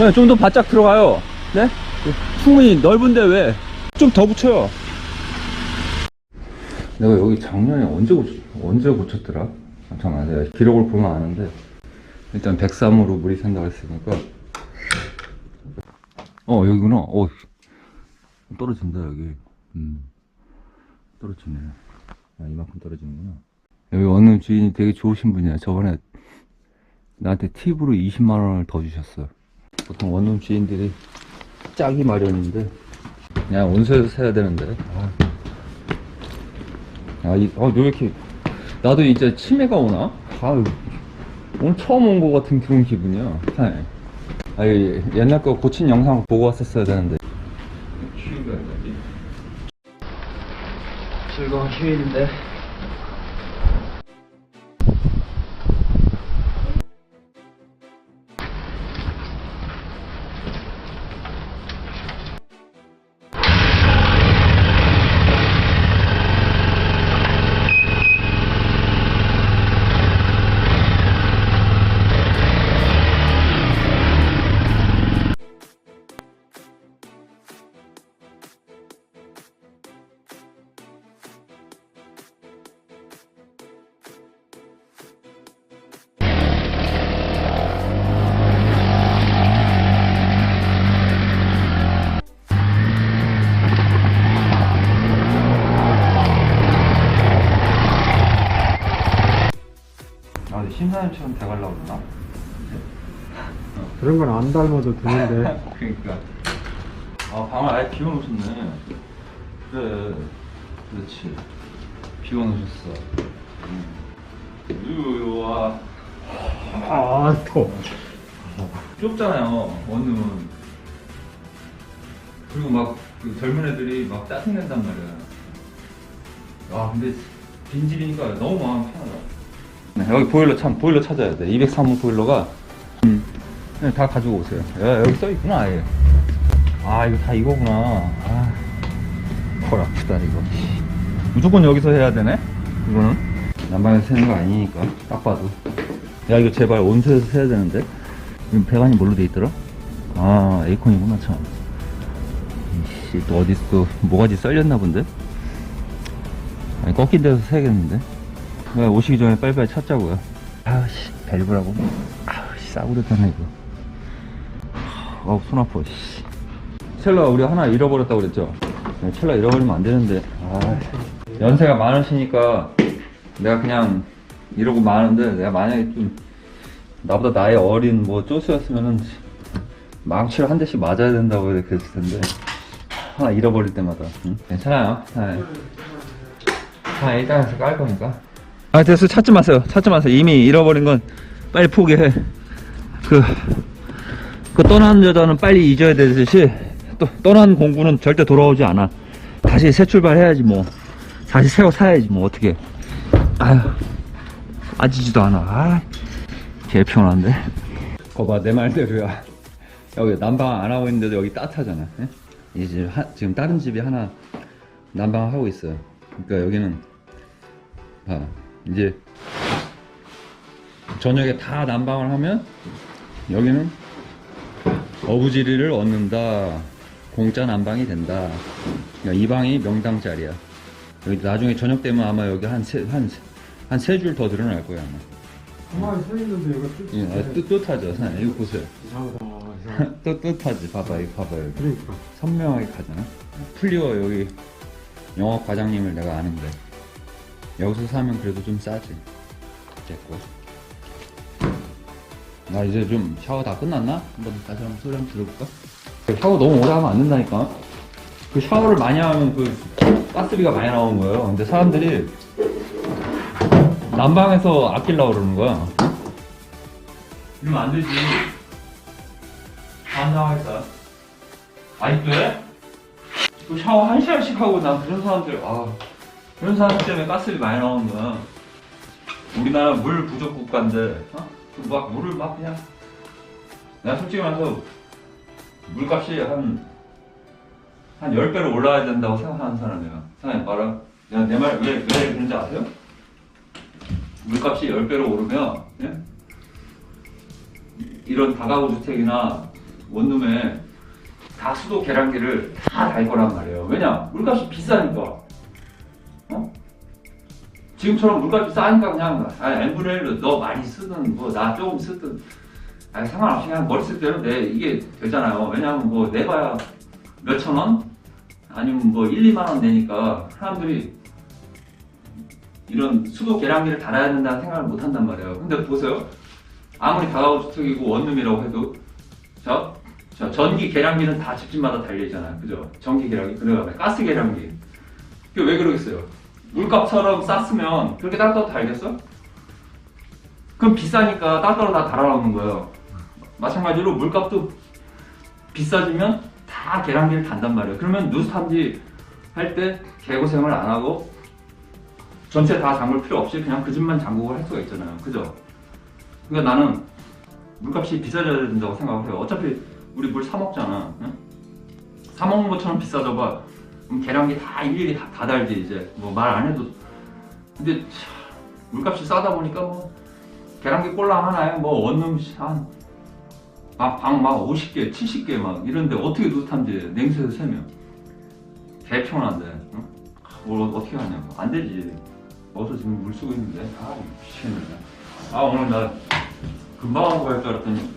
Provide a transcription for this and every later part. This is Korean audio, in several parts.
네, 좀더 바짝 들어가요. 네? 충분히 넓은데 왜? 좀 더 붙여요. 내가 여기 작년에 언제 고쳤, 언제 고쳤더라? 아, 잠깐만, 내가 기록을 보면 아는데. 일단 103으로 물이 샌다고 했으니까. 어, 여기구나. 어, 떨어진다, 여기. 음. 떨어지네. 아, 이만큼 떨어지는구나. 여기 어느 주인이 되게 좋으신 분이야. 저번에 나한테 팁으로 20만원을 더 주셨어. 보통 원룸 주인들이 짝이 마련인데, 그냥 온수에서 사야 되는데. 아, 아, 이, 아, 왜 이렇게, 나도 이제 치매가 오나? 아, 오늘 처음 온 것 같은 그런 기분이야. 아, 아니, 옛날 거 고친 영상 보고 왔었어야 되는데. 즐거운 휴일인데. 심사위원처럼 돼가려고 그러나? 그런 건 안 닮아도 되는데 그러니까. 아, 방을 아예 비워놓으셨네. 그래. 그렇지. 비워놓으셨어. 음. 우와. 아또 좁잖아요, 원룸은. 그리고 막, 그 젊은 애들이 막 짜증낸단 말이야. 아, 근데 빈집이니까 너무 마음 편하다. 네, 여기 보일러 참, 보일러 찾아야 돼. 203호 보일러가. 음. 네, 다 가지고 오세요. 야, 여기 써 있구나, 아예. 아, 이거 다 이거구나. 아, 헐 아프다, 이거. 무조건 여기서 해야 되네? 이거는? 난방에서 세는 거 아니니까, 딱 봐도. 야, 이거 제발 온수에서 세야 되는데? 지금 배관이 뭘로 돼 있더라? 아, 에이콘이구나, 참. 이씨, 또 어디서 또 뭐가지 썰렸나 본데? 아니, 꺾인 데서 세야겠는데? 네, 오시기 전에 빨리빨리 찾자고요. 아우씨, 밸브라고. 아우씨, 싸구렸다네, 이거. 어우, 손 아파, 씨. 첼러 우리 하나 잃어버렸다고 그랬죠? 네, 첼러 잃어버리면 안 되는데. 아, 연세가 많으시니까 내가 그냥 이러고 마는데 내가 만약에 좀 나보다 나이 어린 뭐 쪼수였으면은 망치를 한 대씩 맞아야 된다고 그랬을 텐데 하나 잃어버릴 때마다 응? 괜찮아요. 네. 아, 일단에서 깔 거니까. 아, 됐어. 찾지 마세요. 찾지 마세요. 이미 잃어버린 건 빨리 포기해. 그, 그 떠난 여자는 빨리 잊어야 되듯이 또 떠난 공구는 절대 돌아오지 않아. 다시 새 출발해야지 뭐. 다시 새로 사야지 뭐 어떻게. 아휴, 빠지지도 않아. 아, 개 피곤한데. 거봐 내 말대로야. 여기 난방 안 하고 있는데도 여기 따뜻하잖아. 예? 이제 하- 지금 다른 집이 하나 난방 하고 있어요. 그러니까 여기는 봐 이제 저녁에 다 난방을 하면 여기는 어부지리를 얻는다. 공짜 난방이 된다. 그러니까 이 방이 명당 자리야. 여기 나중에 저녁 되면 아마 여기 한세한한세줄 더 늘어날 거야 아마. 가만히 서 있는데 이거 뜻 예, 아, 뜨뜻하죠, 사장님. 이거 보세요. 이상하다 이상하다 뜨뜻하지. 봐봐, 이거 봐봐요. 그러니까 선명하게 가잖아. 풀리워 여기 영업 과장님을 내가 아는데 여기서 사면 그래도 좀 싸지. 됐고. 나 이제 좀 샤워 다 끝났나? 한번 다시 한번 소리 한번 들어볼까? 샤워 너무 오래 하면 안 된다니까. 그 샤워를 많이 하면 그 가스비가 많이 나오는 거예요. 근데 사람들이 난방에서 아끼려고 그러는 거야. 이러면 안 되지. 안 나와있다. 아직도 해? 또 샤워 한 시간씩 하고 난 그런 사람들 아 그런 사람들 때문에 가스비 많이 나오는 거야 우리나라 물 부족 국가인데 어? 그막 물을 막 그냥 내가 솔직히 말해서 물값이 한, 한 10배로 올라야 된다고 생각하는 사람이야 사장님 봐라 내가 내 말 왜, 왜 그런지 아세요? 물값이 10배로 오르면 예? 이런 다가구 주택이나 원룸에 다 수도 계량기를 다 달 거란 말이에요. 왜냐? 물값이 비싸니까. 어? 지금처럼 물값이 싸니까 그냥 아, n분의 1로 너 많이 쓰든 뭐 나 조금 쓰든 아 상관없이 그냥 머리 쓸 대로 내 이게 되잖아요. 왜냐하면 뭐 내봐야 몇천 원? 아니면 뭐 1, 2만 원 내니까 사람들이 이런 수도 계량기를 달아야 된다는 생각을 못 한단 말이에요. 근데 보세요. 아무리 다가구주택이고 원룸이라고 해도 자, 자 전기 계량기는 다 집집마다 달려 있잖아요. 그죠? 전기 계량기, 그다음에 가스 계량기. 그게 왜 그러겠어요? 물값처럼 쌌으면 그렇게 따로따로 달겠어? 그럼 비싸니까 따로따로 다 달아놓는 거예요. 마찬가지로 물값도 비싸지면 다 계량기를 단단 말이에요. 그러면 누수 탐지 할 때 개고생을 안 하고 전체 다 잠글 필요 없이 그냥 그 집만 잠그고 할 수가 있잖아요. 그죠? 그러니까 나는 물값이 비싸져야 된다고 생각을 해요. 어차피 우리 물 사 먹잖아. 응? 사 먹는 것처럼 비싸져 봐. 그럼 계량기 다 일일이 다, 다 달지 이제 뭐 말 안 해도. 근데 참, 물값이 싸다 보니까 뭐 계량기 꼴랑 하나에 뭐 원룸 한방막 50개, 70개 막 이런데 어떻게 누탐지 냉수에서 세면 개 피곤한데. 응? 뭘 어- 어떻게 하냐고 안 되지. 어서 지금 물 쓰고 있는데 아 미치겠네. 아 오늘 나 금방 하고 갈 줄 알았더니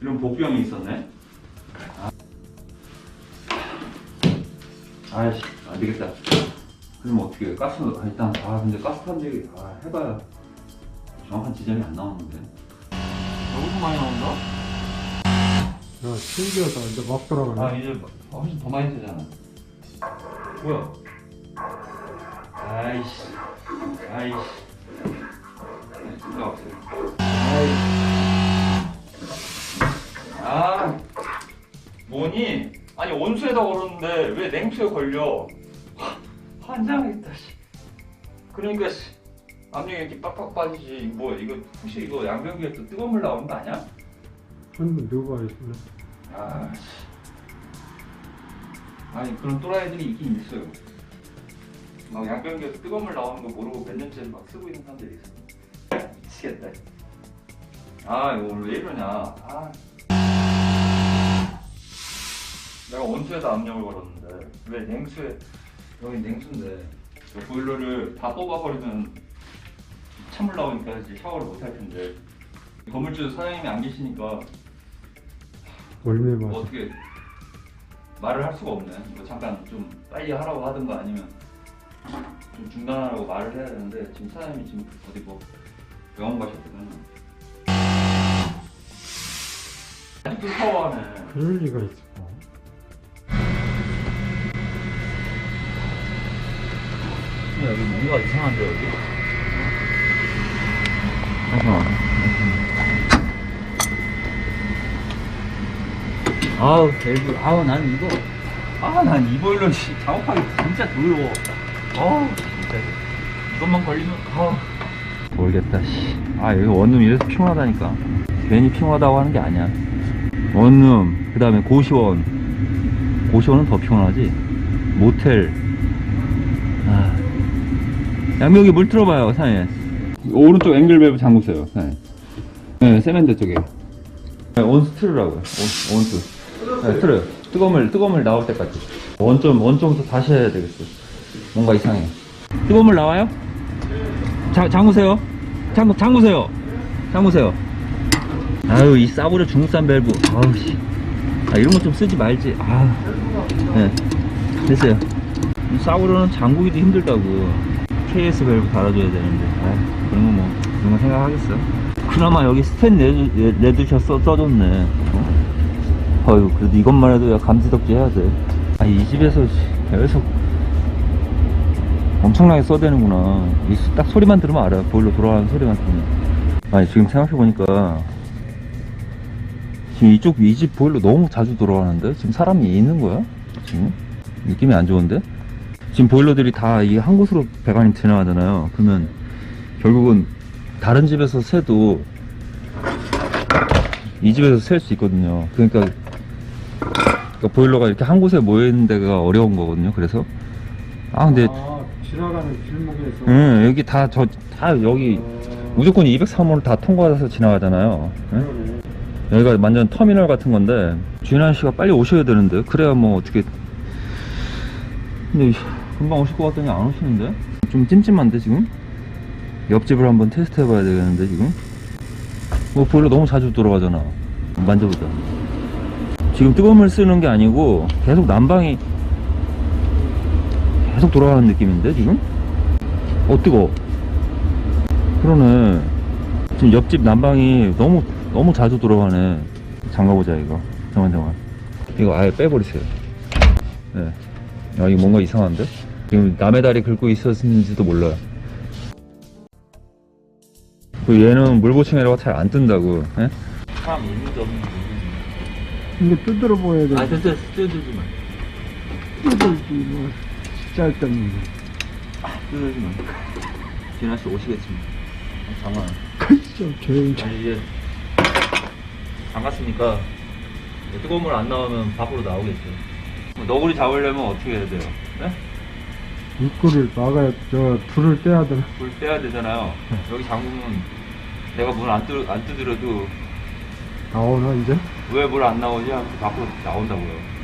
이런 복병이 있었네. 아이씨 안 되겠다. 그럼 어떻게 해? 가스 아, 일단 아 근데 가스 탐지 아 해봐야 정확한 지점이 안 나오는데. 너무 많이 나온다. 야, 신기하다. 이제 막 돌아가네. 아 이제 훨씬 더 많이 되잖아. 뭐야? 아이씨, 아이씨. 네, 진짜 없어요. 아이씨. 아, 뭐니? 아니 온수에다 걸었는데 왜 냉수에 걸려? 화- 환장했다 씨. 그러니까 씨. 압력이 이렇게 빡빡 빠지지. 뭐 이거 혹시 이거 양변기에 또 뜨거운 물 나오는 거 아니야? 한번 있으면. 아, 씨. 아니 그런 또라이들이 있긴 있어요. 막 양변기에서 뜨거운 물 나오는 거 모르고 몇 년째 막 쓰고 있는 사람들이 있어. 미치겠다. 아 이거 오늘 왜 이러냐. 아. 내가 온수에다 압력을 걸었는데 왜 냉수에 여기 냉수인데 저 보일러를 다 뽑아버리면 찬물 나오니까 이제 샤워를 못 할 텐데 건물주 사장님이 안 계시니까 월미 뭐. 어떻게 말을 할 수가 없네. 뭐 잠깐 좀 빨리 하라고 하든가 아니면 좀 중단하라고 말을 해야 되는데 지금 사장님이 지금 어디 뭐 병원 가셨거든. 아직도 샤워하네. 그럴 리가 있어. 여기 뭔가 이상한데 여기. 잠깐만. 아우 대부 아우 난 이거 아 난 이 보일러 씨 작업하기 진짜 더러워. 아우 진짜 이것만 걸리면 아 모르겠다 씨. 아 여기 원룸 이래서 피곤하다니까. 괜히 피곤하다고 하는 게 아니야. 원룸 그 다음에 고시원 고시원은 더 피곤하지. 모텔 아 양명이 물 틀어봐요, 사장님. 오른쪽 앵글 밸브 잠그세요, 사장님. 네, 세면대 쪽에. 네, 온수 틀으라고요, 온, 온수. 네, 틀어요. 뜨거운 물, 뜨거운 물 나올 때까지. 원점, 원점부터 다시 해야 되겠어. 뭔가 이상해. 뜨거운 물 나와요? 자, 잠그세요. 잠, 잠그세요. 잠그세요. 아유, 이 싸구려 중국산 밸브. 아우, 씨. 아, 이런 거 좀 쓰지 말지. 아. 네. 됐어요. 이 싸구려는 잠그기도 힘들다고. KS 밸브 달아줘야 되는데. 아, 그런 거뭐 그런 거 생각하겠어? 그나마 여기 스텐 내두, 내- 내두셔서 써줬네. 어? 어휴 그래도 이것만 해도 야 감지덕지 해야 돼아이 집에서 씨, 계속 엄청나게 써대는구나. 이 딱 소리만 들으면 알아. 보일러 돌아가는 소리만 들으면. 아니 지금 생각해보니까 지금 이쪽 이 집 보일러 너무 자주 돌아가는데? 지금 사람이 있는 거야? 지금? 느낌이 안 좋은데 지금 보일러들이 다 이 한 곳으로 배관이 지나가잖아요. 그러면 결국은 다른 집에서 새도 이 집에서 셀 수 있거든요. 그러니까, 그러니까 보일러가 이렇게 한 곳에 모여 있는 데가 어려운 거거든요. 그래서 아 근데 아, 지나가는 길목에서. 응, 여기 다 저 다 여기 어, 무조건 203호를 다 통과해서 지나가잖아요. 응? 그러네. 여기가 완전 터미널 같은 건데 주인한 씨가 빨리 오셔야 되는데 그래야 뭐 어떻게 근데 금방 오실 것 같더니 안 오시는데? 좀 찜찜한데 지금? 옆집을 한번 테스트 해봐야 되겠는데 지금? 뭐 보일러 너무 자주 들어가잖아. 만져보자. 지금 뜨거운 물 쓰는 게 아니고 계속 난방이 계속 돌아가는 느낌인데 지금? 어 뜨거 그러네. 지금 옆집 난방이 너무 너무 자주 들어가네. 잠가보자 이거. 잠깐 잠깐 이거 아예 빼버리세요. 네. 야 이거 뭔가 이상한데 지금 남의 다리 긁고 있었는지도 몰라요 그 얘는 물보충이라고 잘 안 뜬다고 예? 사람 있는지 없는지 이게 두드려 보여야 돼. 아 됐어 뜯어주지 마 두들지 뭐. 짧다는 뜯어주지 마 진아 씨 오시겠지 뭐 잠깐 좀 조용히. 아니 이제 잠갔으니까 뜨거운 물 안 나오면 밖으로 나오겠죠. 뭐 너구리 잡으려면 어떻게 해야 돼요? 네? 입구를 막아야, 저, 불을 떼야 되나? 불 빼야 되잖아요. 여기 잠그면 내가 물안 뜯, 안 뜯으려도 나오나, 이제? 왜 물 안 나오지? 하고 밖으로 나온다고요.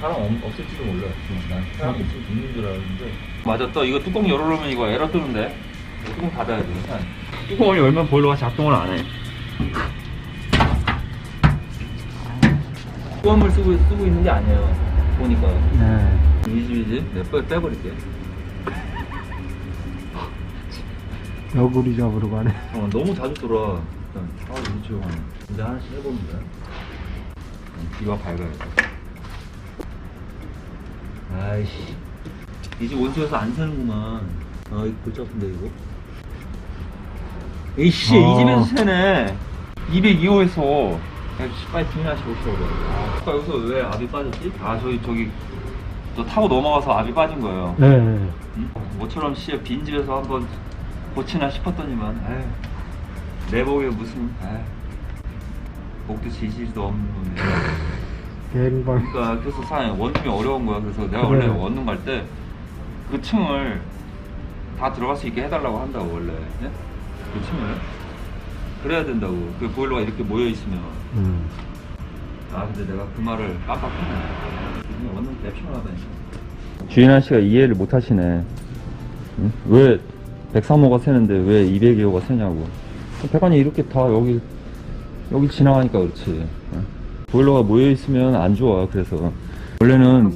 사람 없, 없을지도 몰라요. 지금 난 사람 있, 있는 줄 알았는데. 맞아, 또 이거 뚜껑 열어놓으면 이거 에러 뜨는데. 이거 뚜껑 닫아야 돼. 일단. 뚜껑을 열면 보일러가 작동을 안 해. 뜨거운 쓰고, 쓰고 있는 게 아니에요. 보니까. 네. 이 집이지? 네, 빼, 빼버릴게. 너구리 잡으러 가네. 어, 너무 자주 돌아. 일단, 아, 너무 조용하네. 이제 하나씩 해봅니다. 귀가 밝아야죠. 아이씨. 이 집 원수여서 안 사는구만. 아, 이거 골치 아픈데, 이거. 에이씨, 아. 이 집에서 새네. 202호에서. 야, 씨, 빨리 주민하시 오시라고. 아까 여기서 왜 압이 빠졌지? 아, 저기, 저기, 저 타고 넘어가서 압이 빠진 거예요. 네. 응? 모처럼 씨의 빈집에서 한번 고치나 싶었더니만 에휴, 내 복에 무슨 에휴, 목도 지지도 없는 놈이 갱방. 그러니까 그래서 사 원룸이 어려운 거야 그래서 내가 그래. 원래 원룸 갈 때 그 층을 다 들어갈 수 있게 해달라고 한다고 원래 네? 그 층을 그래야 된다고 그 보일러가 이렇게 모여 있으면 음. 아 근데 내가 그 말을 깜빡했네 그냥 원룸 냅시원하다니까 주인한 씨가 이해를 못 하시네 응? 왜 103호가 새는데 왜 202호가 새냐고 백관이 이렇게 다 여기 여기 지나가니까 그렇지 응? 보일러가 모여있으면 안 좋아 그래서 원래는.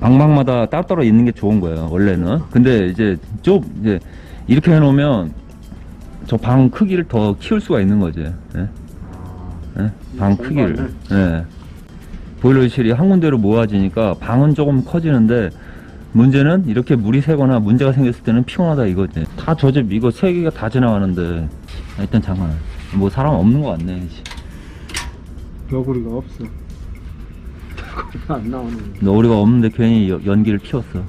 방방마다 따로따로 있는 게 좋은 거예요 원래는 근데 이제 좀 이제 이렇게 해놓으면 저 방 크기를 더 키울 수가 있는 거지 예? 예? 방 크기를 공간을? 예. 보일러실이 한 군데로 모아지니까 방은 조금 커지는데 문제는 이렇게 물이 새거나 문제가 생겼을 때는 피곤하다 이거지 다 저집 이거 세 개가 다 지나가는데 아, 일단 잠깐 뭐 사람 없는 거 같네 씨. 너구리가 없어. 너구리가 안 나오는. 너구리가 없는데 괜히 여- 연기를 피웠어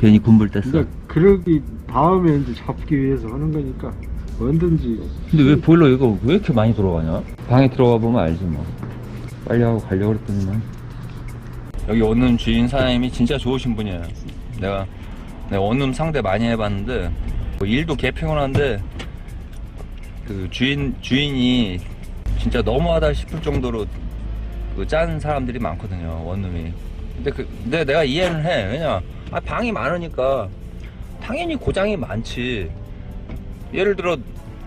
괜히 군불 뗐어 그러니까 그러기 다음에 이제 잡기 위해서 하는 거니까 언든지 근데 왜 보일러 이거 왜 이렇게 많이 돌아가냐? 방에 들어가 보면 알지 뭐. 빨리 하고 가려고 그랬더니만. 여기 원룸 주인 사장님이 진짜 좋으신 분이에요. 내가, 내가 원룸 상대 많이 해봤는데, 뭐 일도 개 피곤한데, 그 주인, 주인이 진짜 너무하다 싶을 정도로 그 짠 사람들이 많거든요, 원룸이. 근데 그, 근데 내가 이해는 해. 왜냐, 아, 방이 많으니까 당연히 고장이 많지. 예를 들어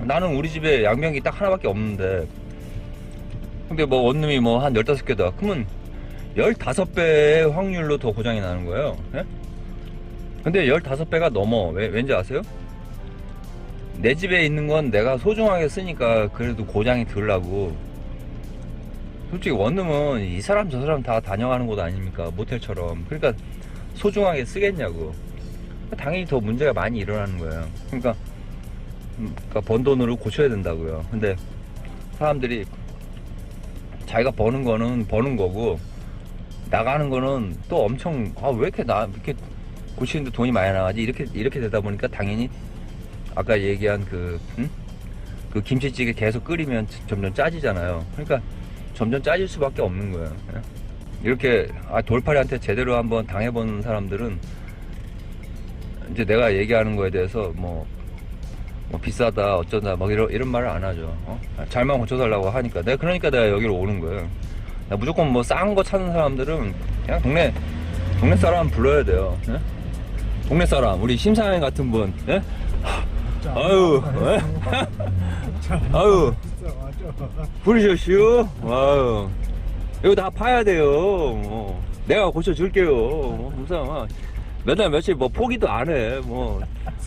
나는 우리 집에 양변기 딱 하나밖에 없는데 근데 뭐 원룸이 뭐 한 15개다. 그러면 15배의 확률로 더 고장이 나는 거예요. 예? 근데 15배가 넘어. 왜, 왠지 아세요? 내 집에 있는 건 내가 소중하게 쓰니까 그래도 고장이 덜 나고. 솔직히 원룸은 이 사람 저 사람 다 다녀가는 곳 아닙니까? 모텔처럼. 그러니까 소중하게 쓰겠냐고. 당연히 더 문제가 많이 일어나는 거예요. 그러니까 음, 그러니까 번 돈으로 고쳐야 된다고요. 근데 사람들이 자기가 버는 거는 버는 거고 나가는 거는 또 엄청 아 왜 이렇게 나 이렇게 고치는데 돈이 많이 나가지 이렇게 이렇게 되다 보니까 당연히 아까 얘기한 그 응? 그 김치찌개 계속 끓이면 점점 짜지잖아요. 그러니까 점점 짜질 수밖에 없는 거예요. 예? 이렇게 아 돌팔이한테 제대로 한번 당해본 사람들은 이제 내가 얘기하는 거에 대해서 뭐 뭐 비싸다 어쩌다 막 이런 이런 말을 안 하죠. 어? 잘만 고쳐달라고 하니까 내가 그러니까 내가 여기로 오는 거예요. 나 무조건 뭐 싼 거 찾는 사람들은 그냥 동네 동네 사람 불러야 돼요. 예? 동네 사람 우리 심사위원 같은 분. 예? 아유, 예? 아유, 부르셨슈? 아유, 이거 다 파야 돼요. 뭐. 내가 고쳐줄게요. 뭐, 무슨, 막 몇날 며칠 뭐 포기도 안 해. 뭐,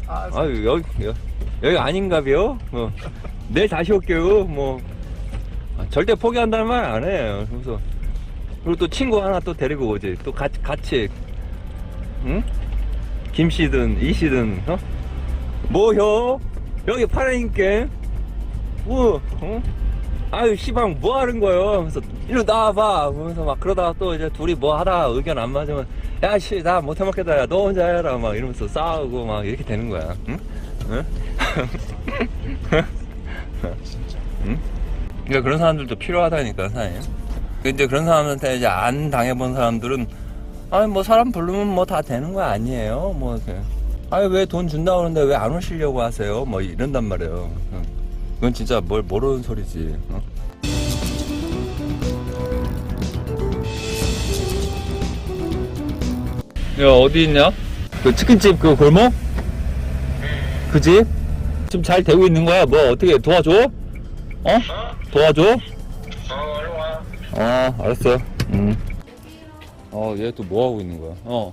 아유, 여기, 여기, 여기 아닌가벼? 뭐, 내일 다시 올게요. 뭐, 아, 절대 포기한다는 말 안 해. 그래서, 그리고 또 친구 하나 또 데리고 오지. 또 같이, 같이, 응? 김 씨든, 이 씨든, 어? 뭐요? 여기 파라니까 뭐, 어? 아유, 시방 뭐 하는 거요? 그래서 일로 나와봐. 그러면서 막 그러다가 또 이제 둘이 뭐 하다가 의견 안 맞으면 야, 씨, 나 못해 먹겠다. 야, 너 혼자 해라. 막 이러면서 싸우고 막 이렇게 되는 거야. 응? 응? 응? 그러니까 그런 사람들도 필요하다니까, 사장님. 근데 그런 사람한테 이제 안 당해본 사람들은 아니 뭐 사람 부르면 뭐 다 되는 거 아니에요 뭐. 아니 왜 돈 준다 그러는데 왜 안 오시려고 하세요 뭐 이런단 말이에요 응. 그건 진짜 뭘 모르는 소리지 어? 야 어디 있냐 그 치킨집 그 골목 그 집 지금 잘 되고 있는 거야 뭐 어떻게 도와줘 어 도와줘 어, 와. 아, 알았어. 음. 어, 얘 또 뭐 하고 있는 거야? 어.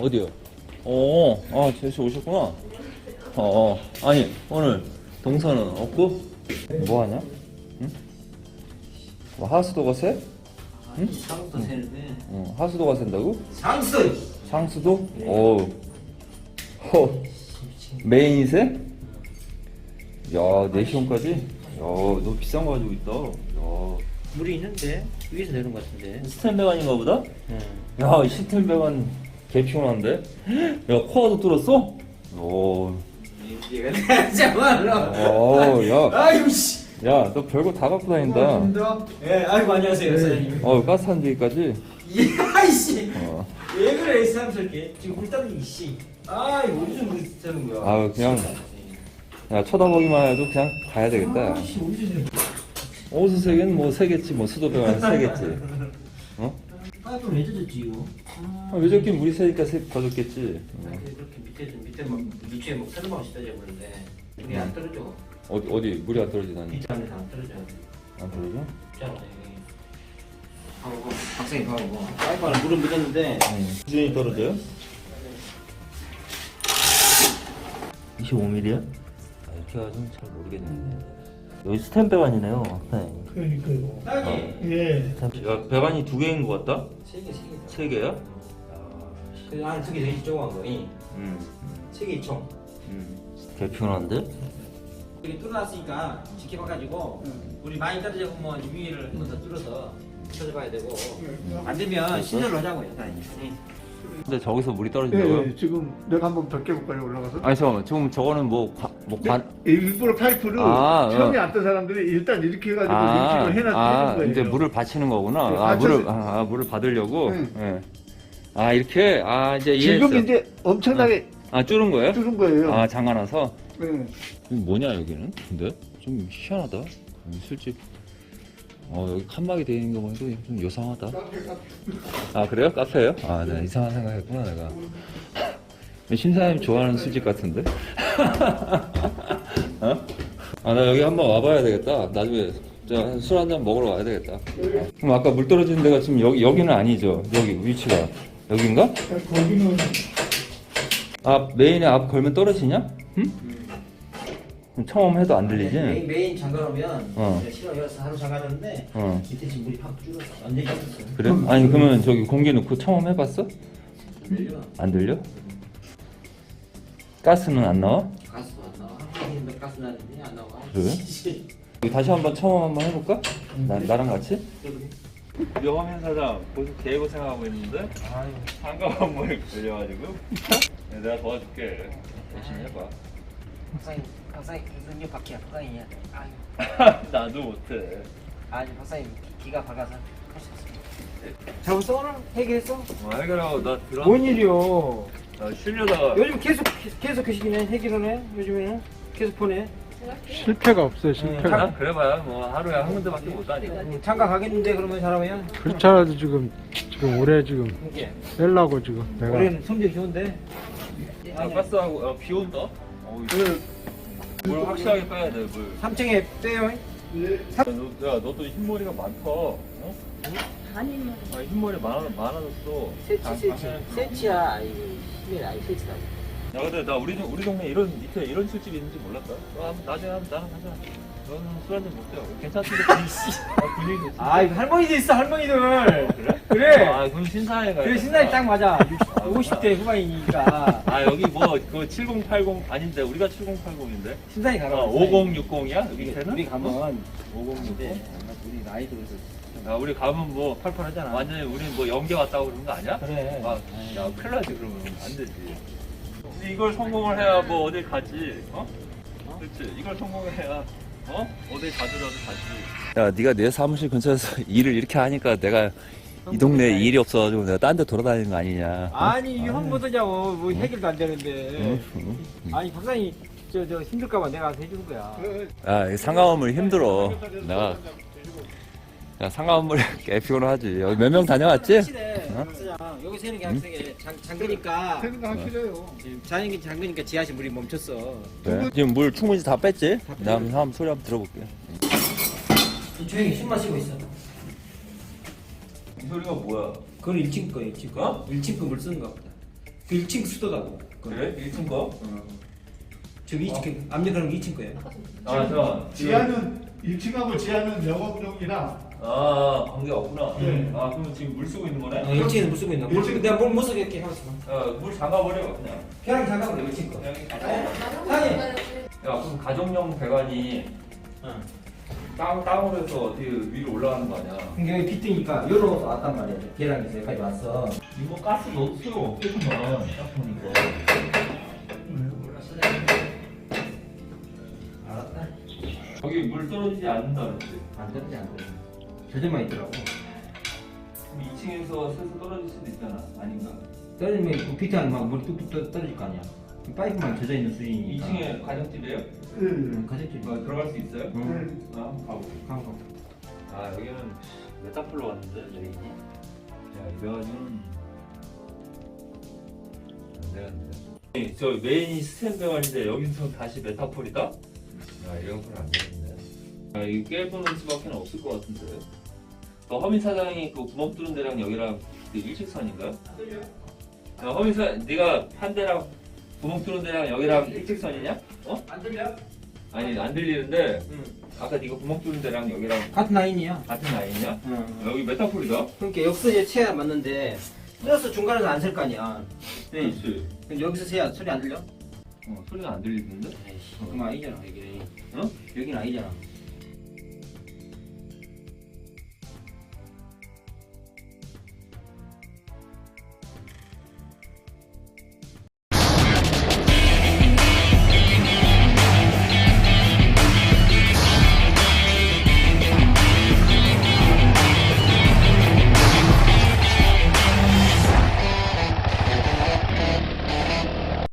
어디요? 어, 아, 제시 오셨구나. 어, 어. 아니, 오늘 동서는 없고? 뭐 하냐? 응? 뭐 하수도가 새? 응? 상수도 세는데 어, 하수도가 샌다고? 상수 상수도? 어. 허. 메인이 새? 야, 4시간까지? 야, 너 비싼 거 가지고 있다. 야. 물이 있는데 위에서 내는 것 같은데 스탠백안인가 보다? 응. 야, 이 스탠백안 개 피곤한데? 야, 코어도 뚫었어? 오. 얘가 정말로 어, 야. 아유 씨 야, 너 별거 다 갖고 다닌다. 예, 아이고 안녕하세요 사장님 어, 가스 한지기까지? 야이씨 어. 왜 그래 이 사람스럽게 지금 물 따르기 이씨 아이 어디서 물 따는 거야 아유, 그냥, 야, 쳐다보기만 해도 그냥 가야 되겠다. 옷을 세겠는 뭐 세겠지, 뭐 수도병 세겠지. 어? 파이프는 왜 젖었지 이거 아, 왜 저렇게 물이 새니까 세, 더 좋겠지. 어. 이렇게 밑에 밑에 막 밑에 막 설마 씻어져 버는데 물이 안 떨어져 어디, 어디, 물이 안 떨어지다니. 밑에 안에서 안 떨어져 안 떨어져? 있잖아 여기 하고 박사님 하고 파이프 안에 물은 묻었는데 응. 수준이 떨어져요? 25mm야? 아, 이렇게 가지고는 잘 모르겠네. 여기 스탠백안이네요. 네. 그러니까요. 딸기 예. 야, 배관이 두 개인 것 같다? 세개 세개 세 개야? 그 안에 두개 되게 조그만 거니 응. 세개 총 응. 개 피곤한데? 여기 뚫어놨으니까 지켜봐가지고 우리 많이 떨어지고 뭐 위를 한 번 더 뚫어서 쳐줘봐야 되고 안 되면 신설을 하자고요 근데 저기서 물이 떨어진다고요? 예, 지금 내가 한번 더 깨볼까요 올라가서? 아니 잠깐만 지금 저거는 뭐, 관, 뭐 관, 일부러 파이프를 아, 처음에 어. 안떤 사람들이 일단 이렇게 해가지고 아, 밀집을 해놨 아, 거예요. 이제 물을 받치는 거구나. 네, 아, 받쳐서- 물을, 아, 아, 물을 받으려고? 응. 예. 아, 이렇게? 아, 이제 이해했어. 지금 이제 엄청나게 아, 뚫은 거예요? 뚫은 거예요. 아, 장가나서? 예. 여기 뭐냐, 여기는? 근데? 좀 희한하다. 음, 술집. 어, 여기 칸막이 되어 있는 거 보니까 좀 요상하다. 아, 그래요? 카페예요? 아, 내가 이상한 생각 했구나, 내가. 신사님 좋아하는 술집 같은데? 어? 아, 나 여기 한번 와봐야 되겠다. 나중에 술 한 잔 먹으러 와야 되겠다. 그럼 아까 물 떨어지는 데가 지금 여기, 여기는 아니죠? 여기 위치가. 여긴가? 거기는 아, 메인에 앞 걸면 떨어지냐? 응? 그럼 처음 해도 안 들리지? 메인, 메인 잠가놓으면 어. 실어 여기서 하루 잠가놨는데 어. 밑에 지금 물이 팍 줄었어 완전히 젖었어 그래? 아니 그러면 저기 공기 넣고 처음 해봤어? 들려 안 들려? 가스는 안 나와? 가스도 안 나와 한국인데 가스 나는데 안 나와 그래? 여기 다시 한번 처음 한번 해볼까? 나, 나랑 같이? 명함 사장 벌써 개고생하고 있는데 아유 한가한 물 걸려가지고 내가 도와줄게 열심히 해봐 박사님 박사님 능력 밖이야 박사님이야 아유. 나도 못해. 아니 박사님 기- 기가 박아서 할 수 없습니다. 잡았어 오늘 해결했어? 뭐 해결하고 나 들어 뭔 일이요? 나 쉬려다가 요즘 계속 계속 하시긴 해 해결은 해? 요즘에는 계속 보내. 실패가 없어요 실패가. 난 그래봐야 뭐 하루에 한 군데밖에 못 다니고. 장가 가겠는데 그러면 잘하면? 그렇지 않아도 지금. 지금 올해 지금 이게. 빼려고 지금. 내가. 올해는 성적이 좋은데. 아, 가스하고 어, 비 온다. 어우, 물 확실하게 빼야 돼 물. 3층에 빼요. 야, 너, 야 너도 흰머리가 많다. 어? 아니면 아, 흰머리 많아 많아졌어. 세치 아, 세치. 아, 세치야. 아이고 힘이 아니 세치다. 야 근데 나 우리 동- 우리 동네 이런 밑에 이런 술집이 있는지 몰랐다. 아, 나중에 한번 나랑 가자. 너는 술 한잔 먹자. 괜찮던데 분위기. 아, 분위기 좋지. 아 이거 할머니들 있어 할머니들. 그래? 그래. 아 그럼 신사에 가. 그래 신나이 딱 맞아. 50대 후반이니까. 아 여기 뭐 그거 7080 아닌데 우리가 7080인데. 신사이 아, 가라. 5060이야? 여기 밑에는? 우리 가면 5060. 근데 우리 나이 들어서 야 우리 가면 뭐 팔팔하잖아. 완전히 우리 뭐 연계 왔다고 그러는 거 아니야? 그래. 아, 야 큰일 나지 그러면 안 되지. 근데 이걸 성공을 해야 뭐 어딜 가지, 어? 그렇지. 이걸 성공해야 어? 어딜 가더라도 가지. 야, 네가 내 사무실 근처에서 일을 이렇게 하니까 내가 이 동네에 일이 없어가지고 내가 딴 데 돌아다니는 거 아니냐. 어? 아니 이게 형 못하냐고 뭐 해결도 안 되는데. 아니 박사님 저 저 힘들까봐 내가 가서 해주는 거야. 야, 이 상가원물 힘들어. 내가 야, 상가원물이 꽤 피곤하지. 여기 몇 명 다녀왔지? 어? 박사장 여기 새는 게 확실해. 장 잠그니까 확실해요 자연이 잠그니까 지하실 물이 멈췄어. 그래? 지금 물 충분히 다 뺐지? 나 한번 한번 소리 한번 들어볼게. 조용히 숨 마시고 있어. 이 소리가 뭐야? 그건 1층 거 1층 거. 어? 1층 거물 쓰는 거 보다. 그 1층 수도다고. 그래? 1층 거? 저 2층 압력하는 게 2층 거예요. 아, 저 지하는 1층하고 지하는 영업용이라 아, 관계 없구나. 네. 아, 그러면 지금 물 쓰고 있는 거네? 어, 1층에는 물 쓰고 있나? 물 쓰고 내가 물못 쓰게 이렇게 하고 있어. 어, 물 잠가버려, 그냥. 걔랑 잠가버려 1층 거. 그냥 아니. 야, 그럼 가정용 배관이 응. 땅, 땅으로 해서 어떻게 위로 올라가는 거 아니야? 근데 여기 비트니까 요로 왔단 말이야. 계량에서 여기까지 왔어. 이거 가스 넣어도 소용 없겠구만, 딱 보니까. 알았다. 거기 물 떨어지지 않는다 그랬지? 안 되지 안 돼. 저절만 있더라고. 그럼 2층에서 새서 떨어질 수도 있잖아, 아닌가? 떨어지면 그 비트 안에 막 물이 뚝뚝 떠- 떨어질 거 아니야. 그 파이프만 젖어 있는 수준이니까. 2층에 가정집이에요? 응, 가졌지. 뭐 들어갈 수 있어요? 응. 아, 한번 가볼게. 한 거. 아 여기는 메타폴로 왔는데 레인이 야 이거는 안 되겠네 저 메인이 스탠드관인데 여기서 다시 메타폴이다? 야 이런 건안 되겠네 야 이거 깨보는 수밖에 없을 것 같은데 그 허민 사장이 그 구멍 뚫은 데랑 여기랑 그 일직선인가? 야 허민 사 네가 한 데랑 구멍 뚫은 데랑 여기랑 일직선이냐? 어? 안 들려? 아니 안 들리는데 응. 아까 네가 구멍 뚫은 데랑 여기랑 같은 라인이야. 같은 라인이야? 응. 여기 메타폴이다? 그러니까 여기서 이제 채야 맞는데 뚫어서 중간에서 안셀거 아니야. 네. 그렇지. 근데 여기서 세야 소리 안 들려? 어, 소리가 안 들리는데? 에이씨, 그럼 아니잖아 여기. 어? 여기는 아니잖아.